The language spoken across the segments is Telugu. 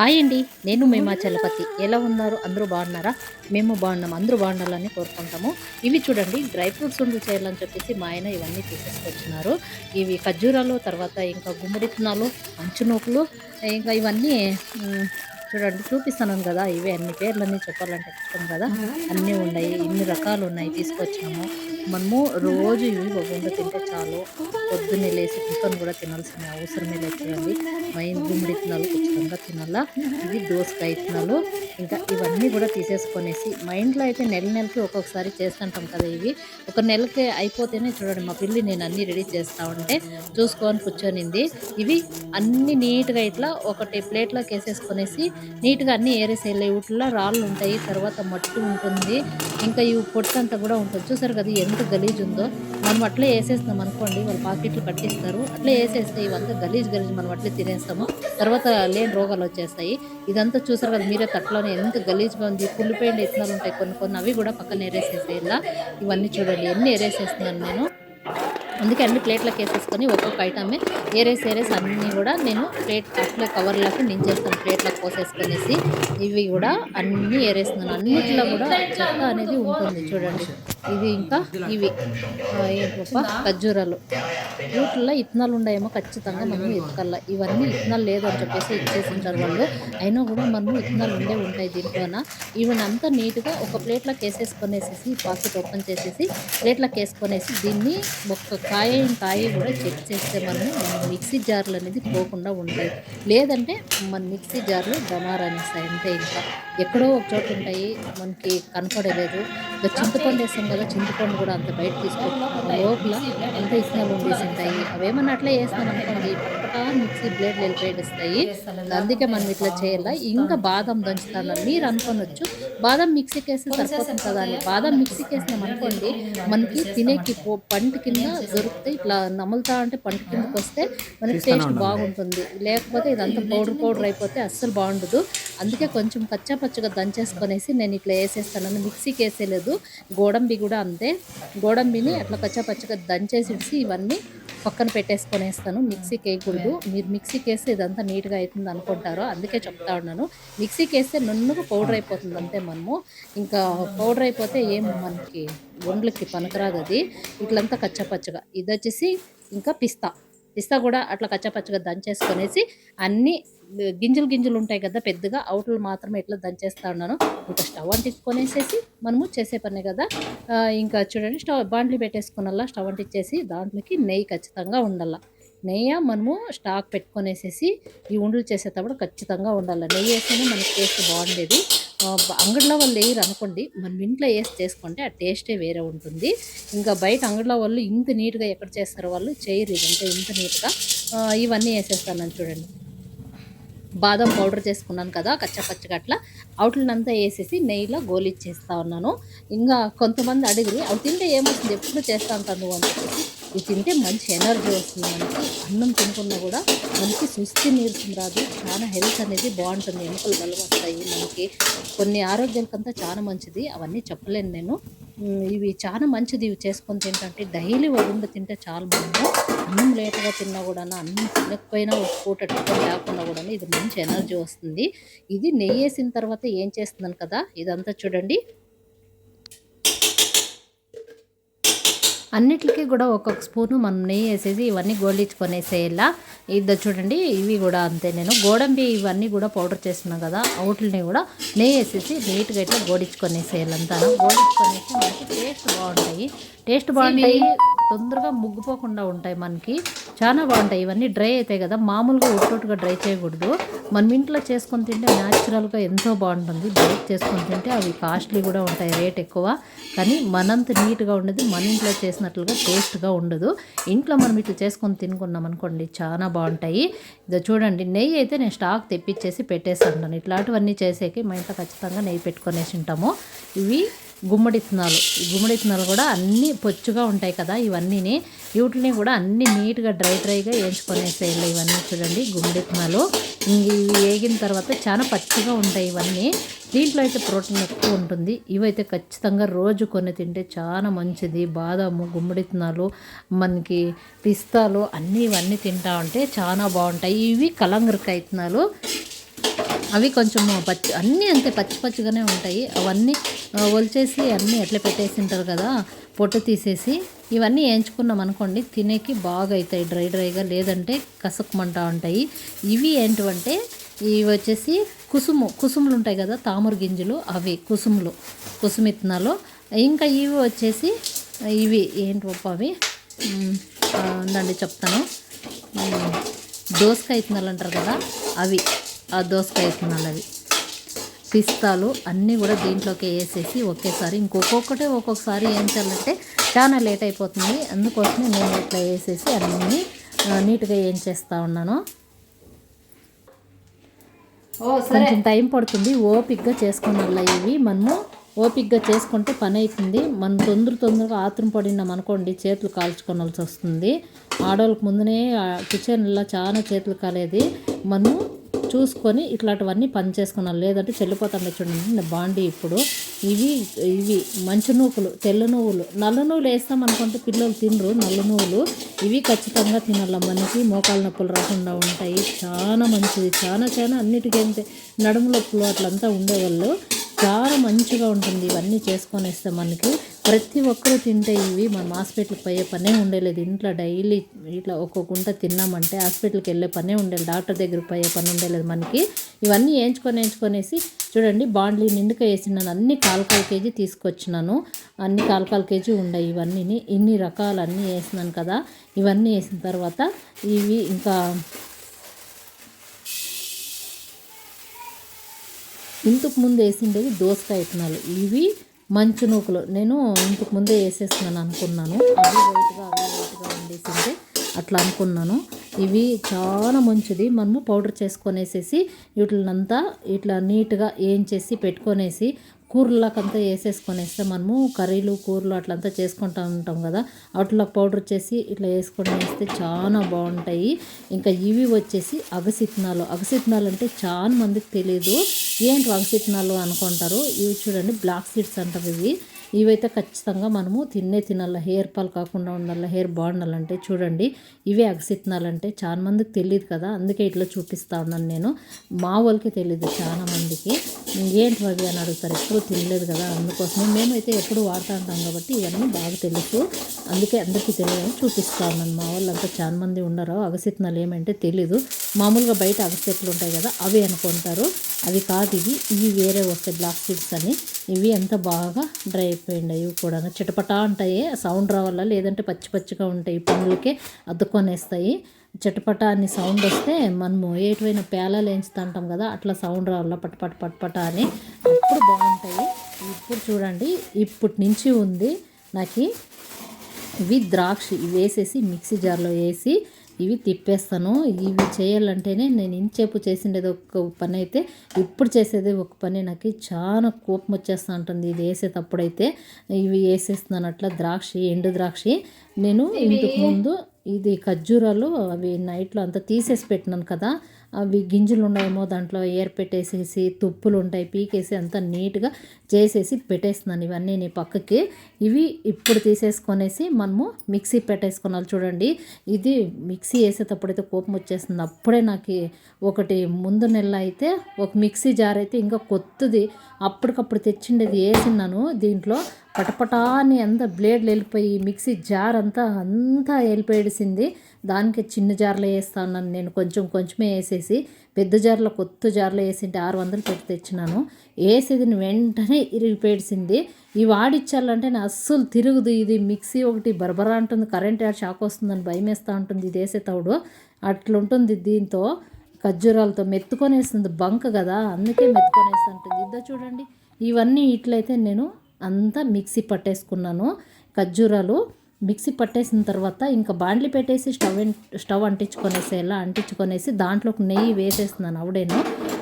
హాయ్ అండి. నేను మేమా చలపతి. ఎలా ఉన్నారు? అందరూ బాగున్నారా? మేము బాగున్నాం. అందరూ బాగుండాలని కోరుకుంటాము. ఇవి చూడండి డ్రై ఫ్రూట్స్ ఉండి చేయాలని చెప్పేసి మా ఆయన ఇవన్నీ తీసుకొచ్చినారు. ఇవి ఖర్జూరాలు తర్వాత ఇంకా గుమ్మడిత్తనాలు మంచునూకులు ఇంకా ఇవన్నీ చూడండి చూపిస్తున్నాను కదా ఇవే అన్ని పేర్లన్నీ చెప్పాలంటే కష్టం కదా. అన్నీ ఉన్నాయి ఇన్ని రకాలు ఉన్నాయి తీసుకొచ్చాము. మనము రోజు ఇవి ఒక తింటే చాలు. పొద్దున్నే లేచి టిఫిన్ కూడా తినాల్సిన అవసరమే లేదు చూడండి. మైన్ గుమ్మడి తినాలి ఖచ్చితంగా తినాలా? ఇది దోసకాయ తినాలు. ఇంకా ఇవన్నీ కూడా తీసేసుకొనేసి మా ఇంట్లో అయితే నెల నెలకి ఒక్కొక్కసారి చేస్తుంటాం కదా ఇవి. ఒక నెలకి అయిపోతేనే చూడండి మా పిల్లి నేను అన్నీ రెడీ చేస్తా ఉంటే చూసుకొని కూర్చొనింది. ఇవి అన్ని నీట్గా ఇట్లా ఒకటి ప్లేట్లోకి వేసేసుకొనేసి నీట్గా అన్ని ఏరేసేయాలి. వీటిలో రాళ్ళు ఉంటాయి తర్వాత మట్టి ఉంటుంది. ఇంకా ఈ పొట్టంతా కూడా ఉంటుంది. చూసారు కదా ఎంత గలీజ్ ఉందో. మనం అట్లే వేసేస్తాం అనుకోండి వాళ్ళు పాకెట్లు కట్టిస్తారు. అట్లే వేసేస్తే ఇవంతా గలీజ్ గలీజ్ మనం అట్లే తినేస్తాము. తర్వాత లేని రోగాలు వచ్చేస్తాయి. ఇదంతా చూసారు కదా మీరే తట్లోనే ఎంత గలీజ్గా ఉంది. పుల్లిపోయిన ఇత్తనాలు ఉంటాయి కొన్ని కొన్ని అవి కూడా పక్కన ఏరేసేసేలా ఇవన్నీ చూడండి ఎన్ని ఏరేసేస్తున్నాను నేను. అందుకే అన్ని ప్లేట్లకు వేసేసుకొని ఒక్కొక్క ఐటమే ఏరేసి ఏరేసి అన్నీ కూడా నేను ప్లేట్ అట్లే కవర్లకు నించేస్తాను ప్లేట్లకు పోసేసుకొనేసి. ఇవి కూడా అన్నీ ఏరేస్తున్నాను అన్నిట్లో కూడా చెత్త అనేది ఉంటుంది చూడండి. ఇది ఇంకా ఇవి. ఏంటప్ప ఖర్జూరాలు. వీటిల్లో ఇత్తనాలు ఉన్నాయేమో ఖచ్చితంగా మనం ఎత్తుకల్లా ఇవన్నీ ఇత్తనాలు లేదు అని చెప్పేసి ఇచ్చేసి ఉంటారు వాళ్ళు. అయినా కూడా మనం ఇత్తనాలు ఉండే ఉంటాయి దీంట్లోన ఇవన్నీ అంతా నీట్గా ఒక ప్లేట్లోకి వేసేసుకొనేసేసి పాకెట్ ఓపెన్ చేసేసి ప్లేట్లోకి వేసుకొనేసి దీన్ని ఒక్క కాయ కాయ కూడా చెక్ చేస్తే మనము మన మిక్సీ జార్లు అనేది పోకుండా ఉంటాయి. లేదంటే మన మిక్సీ జార్లు డమార్ అనేసి అంతే ఇంకా. ఎక్కడో ఒక చోట ఉంటాయి మనకి కనపడలేదు. ఇంకా చింతపండు వేసాం కదా చింతపండు కూడా అంత బయట తీసుకో లోపల ఎంత ఇస్తున్నాలు ఉండేసి ఉంటాయి. అవేమన్నా అట్లా వేస్తాం అనుకోండి పట్టపటా మిక్సీ బ్లేడ్ వెళ్ళిపోయిస్తాయి అందుకే మనం ఇట్లా చేయాలి? ఇంకా బాదం దంచుతాను? మీరు అనుకోనొచ్చు. బాదం మిక్సీకి వేస్తే సరిపోతుంది కదా అని. బాదం మిక్సీకి వేసినాం అనుకోండి మనకి తినేకి పంట కింద దొరుకుతాయి. ఇట్లా నములుతా అంటే పంట కిందకి వస్తే మనకి టేస్ట్ బాగుంటుంది. లేకపోతే ఇదంతా పౌడర్ పౌడర్ అయిపోతే అస్సలు బాగుండదు. అందుకే కొంచెం కచ్చా పచ్చగా దంచేసుకొనేసి నేను ఇట్లా వేసేస్తాను. మిక్సీకి వేసేలేదు గోడంబి కూడా అంతే. గోడంబిని అట్లా కచ్చా పచ్చగా దంచేసి ఇవన్నీ పక్కన పెట్టేసుకొనేస్తాను మిక్సీకి వేయకూడదు మీరు మిక్సీకి వేస్తే ఇదంతా నీట్గా అవుతుంది అనుకుంటారు. అందుకే చెప్తా ఉన్నాను. మిక్సీకి వేస్తే నున్నుగా పౌడర్ అయిపోతుంది అంతే మనము. ఇంకా పౌడర్ అయిపోతే ఏం మనకి ఒండ్లకి పనికిరాదు అది. ఇట్లంతా కచ్చపచ్చగా. ఇది వచ్చేసి ఇంకా పిస్తా. పిస్తా కూడా అట్లా కచ్చపచ్చగా దంచేసుకొనేసి అన్ని గింజలు గింజలు ఉంటాయి కదా పెద్దగా అవుట్లు మాత్రమే ఇట్లా దంచేస్తా ఉన్నాను ఇంకా స్టవ్ అంటించుకొనేసేసి మనము చేసే పనే కదా. ఇంకా చూడండి స్టవ్ బాండ్లీ పెట్టేసుకున్నలా స్టవ్ అంటించేసి దాంట్లోకి నెయ్యి ఖచ్చితంగా ఉండాల. నెయ్యి మనము స్టాక్ పెట్టుకొనేసేసి ఈ ఉండలు చేసేటప్పుడు ఖచ్చితంగా ఉండాలి. నెయ్యి వేస్తేనే మనకి టేస్ట్ బాగుండేది. అంగడిలో వాళ్ళు వేయరు అనుకోండి మనం ఇంట్లో వేసి చేసుకుంటే ఆ టేస్టే వేరే ఉంటుంది. ఇంకా బయట అంగడిలో వాళ్ళు ఇంత నీట్గా ఎక్కడ చేస్తారో వాళ్ళు చేయరు ఇదంతా ఇంత నీట్గా. ఇవన్నీ వేసేస్తాను చూడండి. బాదం పౌడర్ చేసుకున్నాను కదా కచ్చపచ్చగా అట్లా. అవుట్లనంతా వేసేసి నెయ్యిలో గోలిచ్చేస్తా ఉన్నాను. ఇంకా కొంతమంది అడిగిరి అవి తింటే ఏమవుతుంది ఎప్పుడు చేస్తా ఉంటాను నువ్వు? అని చెప్పేసి ఇవి తింటే మంచి ఎనర్జీ వస్తుంది మనకి. అన్నం తినుకున్నా కూడా మనకి సుస్థి నీరసం రాదు. చాలా హెల్త్ అనేది బాగుంటుంది. ఎముకలు బలం వస్తాయి మనకి. కొన్ని ఆరోగ్యాలకంతా చాలా మంచిది. అవన్నీ చెప్పలేను నేను. ఇవి చాలా మంచిది ఇవి చేసుకొని తింటే డైలీ వరుండ తింటే చాలా మనము. అన్నం లేట్గా తిన్నా కూడా అన్నం తినకపోయినా ఒక పూట టిఫిన్ లేకుండా కూడా ఇది మంచి ఎనర్జీ వస్తుంది. ఇది నెయ్యి వేసిన తర్వాత ఏం చేస్తున్నాను కదా ఇదంతా చూడండి. అన్నిటికీ కూడా ఒక్కొక్క స్పూను మనం నెయ్యి వేసేసి ఇవన్నీ గోలించుకొనేసేయాల? ఇది చూడండి ఇవి కూడా అంతే. నేను గోడంబి ఇవన్నీ కూడా పౌడర్ చేస్తున్నాను కదా అవుట్లని కూడా నెయ్యి వేసేసి నీట్గా ఇట్లా గోడించుకొనేసేయాలంతా గోడించుకొనేసి మనకి టేస్ట్ బాగుంటాయి. టేస్ట్ బాగుంటాయి. తొందరగా ముగ్గిపోకుండా ఉంటాయి మనకి. చాలా బాగుంటాయి. ఇవన్నీ డ్రై అవుతాయి కదా మామూలుగా ఒట్టొట్టుగా డ్రై చేయకూడదు. మనం ఇంట్లో చేసుకొని తింటే న్యాచురల్గా ఎంతో బాగుంటుంది. బయట చేసుకొని తింటే అవి కాస్ట్లీ కూడా ఉంటాయి రేట్ ఎక్కువ. కానీ మనంత నీట్గా ఉండదు. మన ఇంట్లో చేసినట్లుగా టేస్ట్గా ఉండదు. ఇంట్లో మనం ఇట్లా చేసుకొని తినుకున్నాం అనుకోండి చాలా బాగుంటాయి. ఇదో చూడండి నెయ్యి అయితే నేను స్టాక్ తెప్పించేసి పెట్టేస్తాను. ఇట్లాంటివన్నీ చేసేకి మా ఇంట్లో ఖచ్చితంగా నెయ్యి పెట్టుకొనేసి ఉంటాము. ఇవి గుమ్మడి ఇత్తనాలు గుమ్మడి ఇత్తనాలు కూడా అన్నీ పొచ్చుగా ఉంటాయి కదా ఇవన్నీని. వీటిని కూడా అన్ని నీట్గా డ్రై డ్రైగా వేయించుకొనేసేయాలి ఇవన్నీ చూడండి గుమ్మడి ఇత్తనాలు ఇవి వేగిన తర్వాత చాలా పచ్చిగా ఉంటాయి ఇవన్నీ. దీంట్లో అయితే ప్రోటీన్ ఎక్కువ ఉంటుంది. ఇవైతే ఖచ్చితంగా రోజు కొన్ని తింటే చాలా మంచిది. బాదాము గుమ్మడి ఇత్తనాలు మనకి పిస్తాలు అన్నీ ఇవన్నీ తింటా ఉంటే చాలా బాగుంటాయి. ఇవి కలంగరకాయ ఇత్తనాలు అవి కొంచెం పచ్చి అన్నీ అంతే పచ్చి పచ్చిగానే ఉంటాయి. అవన్నీ ఒలిచేసి అన్నీ ఎట్లా పెట్టేసి ఉంటారు కదా పొట్టు తీసేసి. ఇవన్నీ వేయించుకున్నాం అనుకోండి తినేకి బాగా అవుతాయి డ్రై డ్రైగా లేదంటే కసకమంటా ఉంటాయి. ఇవి ఏంటివంటే ఇవి వచ్చేసి కుసుము కుసుములు ఉంటాయి కదా తామర గింజలు అవి కుసుములు కుసుమిత్తనాలు ఇంకా ఇవి వచ్చేసి ఇవి ఏంటి పప్పు అవి ఉందండి చెప్తాను. దోసకాయ విత్తనాలు అంటారు కదా అవి. ఆ దోసకాయ విత్తనాలు పిస్తాలు అన్నీ కూడా దీంట్లోకి వేసేసి ఒకేసారి ఇంకొకొక్కటే ఒక్కొక్కసారి ఏం చేయాలంటే చాలా లేట్ అయిపోతుంది. అందుకోసమే నేను ఇట్లా వేసేసి అన్నీ నీట్గా ఏం చేస్తూ ఉన్నాను. కొంచెం టైం పడుతుంది. ఓపిక్గా చేసుకోనాల ఇవి మనము ఓపిక్గా చేసుకుంటే పని అవుతుంది మనం తొందర తొందరగా ఆత్రం పడినాం అనుకోండి చేతులు కాల్చుకోవాల్సి వస్తుంది. ఆడవాళ్ళకి ముందునే కిచెన్లో చాలా చేతులు కాలేది. మనం చూసుకొని ఇట్లాంటివన్నీ పని చేసుకున్నాం లేదంటే చెల్లిపోతాను చూడండి బాండీ బాండి ఇప్పుడు. ఇవి ఇవి మంచి నూకులు తెల్ల నువ్వులు. నల్ల నువ్వులు వేస్తాం అనుకుంటే పిల్లలు తినరు నల్ల నువ్వులు. ఇవి ఖచ్చితంగా తినాల మనకి మోకాలు నొప్పులు రాకుండా ఉంటాయి. చాలా మంచిది. చాలా చాలా అన్నిటికంటే నడుము నొప్పులు అట్లంతా ఉండేవాళ్ళు. చాలా మంచిగా ఉంటుంది. ఇవన్నీ చేసుకొని ఇస్తే మనకి ప్రతి ఒక్కరూ తింటే ఇవి మనం హాస్పిటల్కి పోయే పనే ఉండలేదు. ఇంట్లో డైలీ ఇట్లా ఒక్కొక్క గుంట తిన్నామంటే హాస్పిటల్కి వెళ్ళే పనే ఉండేది డాక్టర్ దగ్గరికి పోయే పని ఉండలేదు మనకి. ఇవన్నీ వేయించుకొని వేయించుకొనేసి చూడండి బాండ్లీ నిండుగా వేసినాను. అన్ని కాలు కాలు కేజీ తీసుకొచ్చినాను. అన్ని కాలు కాలు కేజీ ఉన్నాయి ఇవన్నీ ఇన్ని రకాలు అన్నీ వేసినాను కదా. ఇవన్నీ వేసిన తర్వాత ఇవి ఇంకా ఇంతకు ముందు వేసిండేవి దోసకాయ విత్తనాలు. ఇవి మంచు నూకలు. నేను ఇంతకు ముందే వేసేస్తున్నాను అనుకున్నాను. అవి వైట్గా అవి వైట్గా ఉండేసింటే అట్లా అనుకున్నాను. ఇవి చాలా మంచిది. మనము పౌడర్ చేసుకొనేసేసి వీటినంతా ఇట్లా నీట్గా ఏం చేసి పెట్టుకొనేసి కూరలకంతా వేసేసుకొనేస్తే మనము కర్రీలు కూరలు అట్లంతా చేసుకుంటూ ఉంటాం కదా. అట్లా పౌడర్ చేసి ఇట్లా వేసుకొని వేస్తే చాలా బాగుంటాయి. ఇంకా ఇవి వచ్చేసి అగసిత్నాలు. అగసిత్నాలు అంటే చాలా మందికి తెలియదు ఏంటి అగసిత్నాలు అనుకుంటారు? ఇవి చూడండి బ్లాక్ సీడ్స్ అంటారు ఇవి. ఇవైతే ఖచ్చితంగా మనము తిన్నే తినాల హెయిర్ ఫాల్ కాకుండా ఉండాలి హెయిర్ బాగుండాలంటే చూడండి ఇవే అగసిత్నాలంటే చాలా మందికి తెలియదు కదా. అందుకే ఇట్లా చూపిస్తా ఉన్నాను నేను. మా వాళ్ళకి తెలియదు చాలా మందికి. ఏంటి అవి అని అడుగుతారు ఎప్పుడు తినలేదు కదా అందుకోసమే మేమైతే ఎప్పుడు వాడుతూ ఉంటాం కాబట్టి ఇవన్నీ బాగా తెలుసు. అందుకే అందరికీ తెలియదని చూపిస్తా ఉన్నాను. మా వాళ్ళంతా చాలా మంది ఉండరు అగసిత్నాలు ఏమంటే తెలీదు. మామూలుగా బయట అగసెట్లు ఉంటాయి కదా అవి అనుకుంటారు అవి కాదు ఇవి ఇవి వేరే వస్తాయి బ్లాక్ సీడ్స్ అని. ఇవి ఎంత బాగా డ్రై అయిపోయింది ఇవి కూడా. చిటపటా ఉంటాయి సౌండ్ రావాలా? లేదంటే పచ్చి పచ్చిగా ఉంటాయి పనులకే అద్దుకొనేస్తాయి. చిటపట అని సౌండ్ వస్తే మనము ఏటువైనా పేలాలు వేయించుతా ఉంటాం కదా అట్లా సౌండ్ రావాలా? పటపట పటపట అని. అప్పుడు బాగుంటాయి. ఇప్పుడు చూడండి ఇప్పటి నుంచి ఉంది నాకు ఇవి ద్రాక్ష. ఇవి వేసేసి మిక్సీ జార్లో వేసి ఇవి తిప్పేస్తాను. ఇవి చేయాలంటేనే నేను ఇంచేపు చేసిండేది ఒక పని అయితే ఇప్పుడు చేసేది ఒక పని నాకు చాలా కోపం వచ్చేస్తూ ఉంటుంది. ఇది వేసేటప్పుడైతే ఇవి వేసేస్తున్నాను అట్లా ద్రాక్ష ఎండు ద్రాక్ష. నేను ఇంతకు ముందు ఇది ఖర్జూరాలు అవి నైట్లో అంతా తీసేసి పెట్టినాను కదా అవి గింజలు ఉన్నాయేమో దాంట్లో ఏర్ పెట్టేసేసి తుప్పులు ఉంటాయి పీకేసి అంతా నీట్గా చేసేసి పెట్టేస్తున్నాను ఇవన్నీ నీ పక్కకి. ఇవి ఇప్పుడు తీసేసుకొనేసి మనము మిక్సీ పెట్టేసుకున్నాను చూడండి. ఇది మిక్సీ వేసేటప్పుడైతే కోపం వచ్చేస్తుంది. అప్పుడే నాకు ఒకటి ముందు నెల అయితే ఒక మిక్సీ జార్ అయితే ఇంకా కొత్తది. అప్పటికప్పుడు తెచ్చిండేది వేసినాను దీంట్లో పటపటాని అంతా బ్లేడ్లు వెళ్ళిపోయి మిక్సీ జార్ అంతా అంతా వెళ్ళిపోయేసింది. దానికి చిన్న జార్లో వేస్తా ఉన్నాను నేను. కొంచెం కొంచెమే వేసేసి పెద్ద జార్లో కొత్త జార్లో వేసింటే ఆరు వందలు పెట్టి తెచ్చినాను. వేసేది వెంటనే ఇరిగిపోయేసింది ఈ వాడిచ్చాలంటే నేను అస్సలు తిరుగుదు. ఇది మిక్సీ ఒకటి బరబరా అంటుంది. కరెంట్ షాక్ వస్తుందని భయం వేస్తూ ఉంటుంది ఇది వేసే తౌడు అట్లుంటుంది దీంతో ఖర్జూరాలతో మెత్తుకొనేస్తుంది బంక్ కదా. అందుకే మెత్తుకొనేస్తుంటుంది ఇద్దో చూడండి. ఇవన్నీ ఇట్లయితే నేను అంతా మిక్సీ పట్టేసుకున్నాను. ఖర్జూరాలు మిక్సీ పట్టేసిన తర్వాత ఇంకా బాండ్లీ పెట్టేసి స్టవ్ స్టవ్ అంటించుకొనేసి ఎలా అంటించుకొనేసి దాంట్లోకి నెయ్యి వేసేస్తున్నాను అవుడేను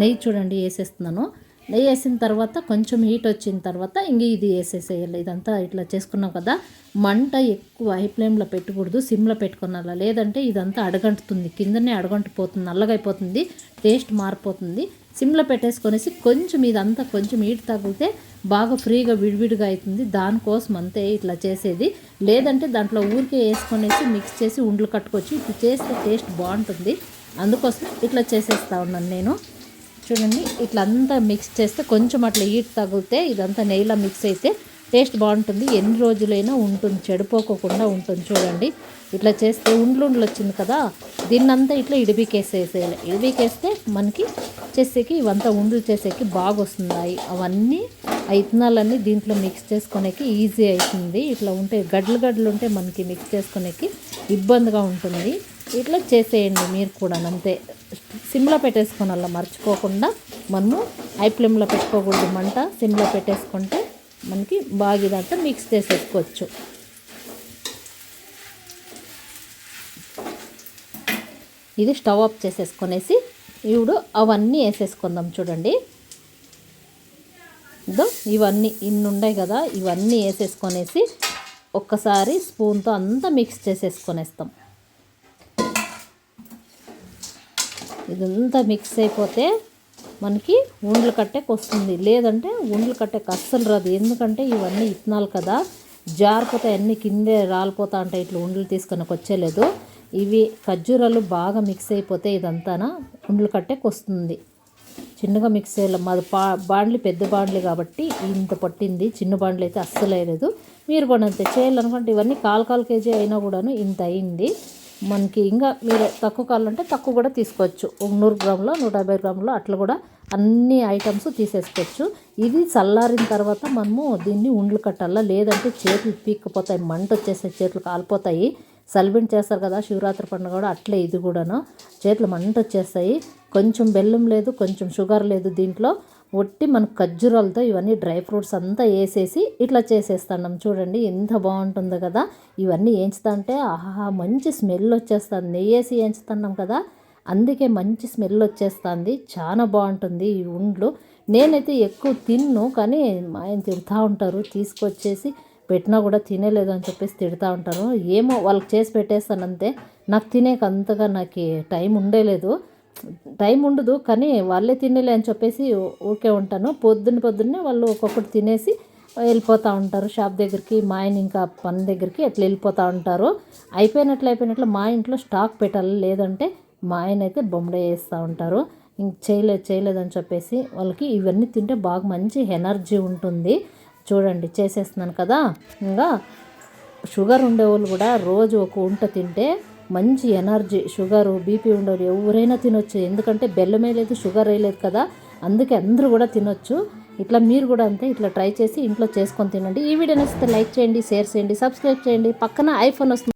నెయ్యి చూడండి వేసేస్తున్నాను. నెయ్యి వేసిన తర్వాత కొంచెం హీట్ వచ్చిన తర్వాత ఇంక ఇది వేసేసేయాలి. ఇదంతా ఇట్లా చేసుకున్నాం కదా. మంట ఎక్కువ హై ఫ్లేమ్లో పెట్టకూడదు. సిమ్లో పెట్టుకున్నాలా లేదంటే ఇదంతా అడగంటుతుంది. కిందనే అడగంటిపోతుంది. నల్లగా అయిపోతుంది టేస్ట్ మారిపోతుంది. సిమ్లో పెట్టేసుకొనేసి కొంచెం ఇదంతా కొంచెం హీట్ తగిలితే బాగా ఫ్రీగా విడివిడిగా అవుతుంది. దానికోసం అంతే ఇట్లా చేసేది. లేదంటే దాంట్లో ఊరికే వేసుకొనేసి మిక్స్ చేసి ఉండ్లు కట్టుకోవచ్చు ఇట్లా చేస్తే టేస్ట్ బాగుంటుంది. అందుకోసం ఇట్లా చేసేస్తా ఉన్నాను నేను. చూడండి ఇట్లా అంతా మిక్స్ చేస్తే కొంచెం అట్లా ఈట్ తగిలితే ఇదంతా నెయ్యిలో మిక్స్ అయితే టేస్ట్ బాగుంటుంది. ఎన్ని రోజులైనా ఉంటుంది. చెడిపోకోకుండా ఉంటుంది. చూడండి. ఇట్లా చేస్తే ఉండ్లు ఉండ్లు వచ్చింది కదా. దీన్నంతా ఇట్లా ఇడిబికేసేసేయాలి ఇడిబికేస్తే మనకి చేసేకి ఇవంతా ఉండ్లు చేసేకి బాగా వస్తున్నాయి అవన్నీ ఆ ఇత్తనాలన్నీ దీంట్లో మిక్స్ చేసుకునేకి ఈజీ అవుతుంది ఇట్లా ఉంటే గడ్లు గడ్డలు ఉంటే మనకి మిక్స్ చేసుకునేకి ఇబ్బందిగా ఉంటుంది. ఇట్లా చేసేయండి మీరు కూడా అంతే. సిమ్లో పెట్టేసుకోనల్లా మర్చిపోకుండా మనము ఐప్లెమ్లో పెట్టుకోకూడదు మంట. సిమ్లో పెట్టేసుకుంటే మనకి బాగా ఇదంతా మిక్స్ చేసేసుకోవచ్చు. ఇది స్టవ్ ఆఫ్ చేసేసుకొనేసి ఇప్పుడు అవన్నీ వేసేసుకుందాం చూడండి. ఇదో ఇవన్నీ ఇన్ని ఉన్నాయి కదా ఇవన్నీ వేసేసుకొనేసి ఒక్కసారి స్పూన్తో అంతా మిక్స్ చేసేసుకొనేస్తాం. ఇదంతా మిక్స్ అయిపోతే మనకి ఉండ్లు కట్టెకు వస్తుంది. లేదంటే ఉండ్లు కట్టెకు అస్సలు రాదు. ఎందుకంటే ఇవన్నీ ఇత్తనాలు కదా. జారిపోతాయి అన్ని కిందే రాలిపోతా అంటే ఇట్లా ఉండ్లు తీసుకొని వచ్చేలేదు. ఇవి ఖర్జూరాలు బాగా మిక్స్ అయిపోతే ఇదంతానా ఉండ్లు కట్టెకు వస్తుంది. చిన్నగా మిక్స్ చేయలేం. మాది పా బాండ్లు పెద్ద బాండ్లు కాబట్టి ఇంత పట్టింది. చిన్న బాండ్లు అయితే అస్సలు వేయలేదు. మీరు కూడా అంతే చేయాలనుకుంటే ఇవన్నీ కాల్ కాల్ కేజీ అయినా కూడాను ఇంత అయింది. మనకి ఇంకా మీరు తక్కువ కావాలంటే తక్కువ కూడా తీసుకోవచ్చు. ఒక నూరు గ్రాములు నూట యాభై గ్రాములు అట్లా కూడా అన్ని ఐటమ్స్ తీసేసుకోవచ్చు. ఇది చల్లారిన తర్వాత మనము దీన్ని ఉండ్లు కట్టాలా? లేదంటే చేతులు పీక్కపోతాయి మంట వచ్చేసే చేతులు కాలిపోతాయి. సల్బింట్ చేస్తారు కదా శివరాత్రి పండుగ కూడా అట్లే ఇది కూడాను. చేతులు మంట వచ్చేస్తాయి. కొంచెం బెల్లం లేదు కొంచెం షుగర్ లేదు దీంట్లో. ఒట్టి మన ఖర్జూరాలతో ఇవన్నీ డ్రై ఫ్రూట్స్ అంతా వేసేసి ఇట్లా చేసేస్తున్నాం చూడండి ఎంత బాగుంటుందో కదా. ఇవన్నీ వేయించుతా అంటే ఆహా మంచి స్మెల్ వచ్చేస్తుంది. నెయ్యి వేసి వేయించుతున్నాం కదా. అందుకే మంచి స్మెల్ వచ్చేస్తుంది. చాలా బాగుంటుంది ఈ ఉండ్లు. నేనైతే ఎక్కువ తిన్ను కానీ మా ఆయన తిడుతూ ఉంటారు. తీసుకొచ్చేసి పెట్టినా కూడా తినేలేదు అని చెప్పేసి తిడుతూ ఉంటారు. ఏమో వాళ్ళకి చేసి పెట్టేస్తానంతే. నాకు తినేక అంతగా నాకు టైం ఉండేలేదు. టైం ఉండదు కానీ వాళ్ళే తినలే అని చెప్పేసి ఊరికే ఉంటాను. పొద్దున్న పొద్దున్నే వాళ్ళు ఒక్కొక్కటి తినేసి వెళ్ళిపోతూ ఉంటారు షాప్ దగ్గరికి మా ఆయన ఇంకా పని దగ్గరికి అట్లా వెళ్ళిపోతూ ఉంటారు. అయిపోయినట్లు అయిపోయినట్లు మా ఇంట్లో స్టాక్ పెట్టాలి లేదంటే మా ఆయన అయితే బొమ్మడే వేస్తూ ఉంటారు. ఇంక చేయలేదు చేయలేదని చెప్పేసి వాళ్ళకి ఇవన్నీ తింటే బాగా మంచి ఎనర్జీ ఉంటుంది. చూడండి చేసేస్తున్నాను కదా. ఇంకా షుగర్ ఉండేవాళ్ళు కూడా రోజు ఒక ఉంట తింటే మంచి ఎనర్జీ షుగరు బీపీ ఉండదు. ఎవరైనా తినొచ్చు. ఎందుకంటే బెల్లమే లేదు షుగర్ వేయలేదు కదా. అందుకే అందరూ కూడా తినొచ్చు. ఇట్లా మీరు కూడా అంతే ఇట్లా ట్రై చేసి ఇంట్లో చేసుకొని తినండి. ఈ వీడియో నచ్చితే లైక్ చేయండి షేర్ చేయండి సబ్స్క్రైబ్ చేయండి. పక్కన ఐఫోన్ వస్తుంది.